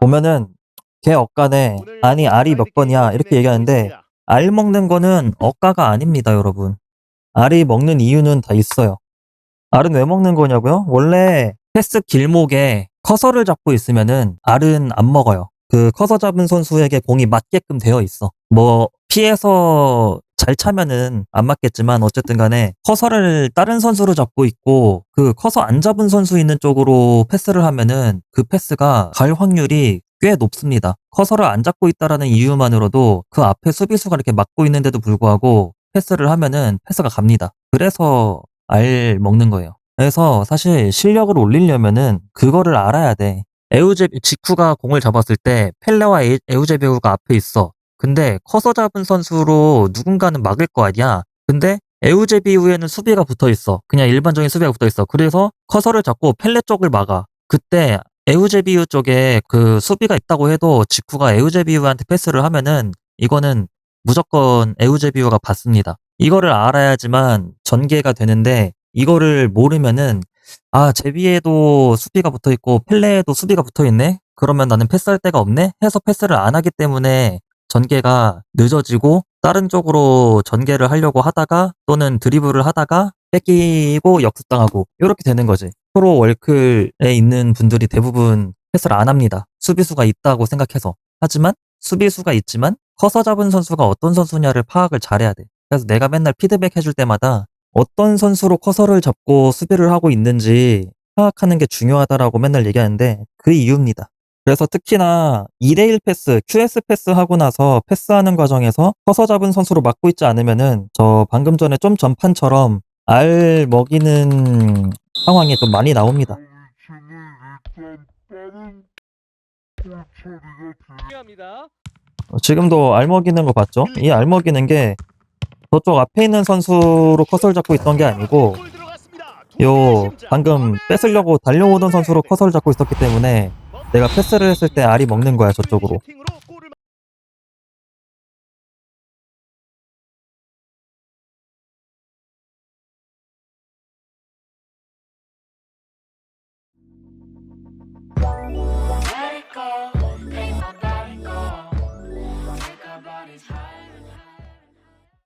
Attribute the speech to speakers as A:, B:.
A: 보면은 걔 억간에 아니 알이 몇 번이야? 이렇게 얘기하는데 알 먹는 거는 억가가 아닙니다 여러분. 알이 먹는 이유는 다 있어요. 알은 왜 먹는 거냐고요? 원래 패스 길목에 커서를 잡고 있으면은 알은 안 먹어요. 그 커서 잡은 선수에게 공이 맞게끔 되어 있어. 뭐 피해서 잘 차면은 안 맞겠지만 어쨌든 간에 커서를 다른 선수로 잡고 있고 그 커서 안 잡은 선수 있는 쪽으로 패스를 하면은 그 패스가 갈 확률이 꽤 높습니다. 커서를 안 잡고 있다라는 이유만으로도 그 앞에 수비수가 이렇게 막고 있는데도 불구하고 패스를 하면은 패스가 갑니다. 그래서 알 먹는 거예요. 그래서 사실 실력을 올리려면은 그거를 알아야 돼. 에우제 지쿠가 공을 잡았을 때 펠레와 에- 에우제베우가 앞에 있어. 근데 커서 잡은 선수로 누군가는 막을 거 아니야. 근데 에우제비우에는 수비가 붙어 있어. 그냥 일반적인 수비가 붙어 있어. 그래서 커서를 잡고 펠레 쪽을 막아. 그때 에우제비우 쪽에 그 수비가 있다고 해도 지쿠가 에우제비우한테 패스를 하면은 이거는 무조건 에우제비우가 받습니다. 이거를 알아야지만 전개가 되는데 이거를 모르면은 아 제비에도 수비가 붙어 있고 펠레에도 수비가 붙어 있네. 그러면 나는 패스할 데가 없네. 해서 패스를 안 하기 때문에 전개가 늦어지고 다른 쪽으로 전개를 하려고 하다가 또는 드리블을 하다가 뺏기고 역습당하고 이렇게 되는 거지. 프로 월클에 있는 분들이 대부분 패스를 안 합니다. 수비수가 있다고 생각해서. 하지만 수비수가 있지만 커서 잡은 선수가 어떤 선수냐를 파악을 잘해야 돼. 그래서 내가 맨날 피드백 해줄 때마다 어떤 선수로 커서를 잡고 수비를 하고 있는지 파악하는 게 중요하다라고 맨날 얘기하는데 그 이유입니다. 그래서 특히나 2대1 패스, QS 패스 하고 나서 패스하는 과정에서 커서 잡은 선수로 막고 있지 않으면은 저 방금 전에 좀 전판처럼 알 먹이는 상황이 좀 많이 나옵니다. 어, 지금도 알 먹이는 거 봤죠? 이 알 먹이는 게 저쪽 앞에 있는 선수로 커서를 잡고 있던 게 아니고 요. 방금 뺏으려고 달려오던 선수로 커서를 잡고 있었기 때문에 내가 패스를 했을 때 알이 먹는 거야 저쪽으로.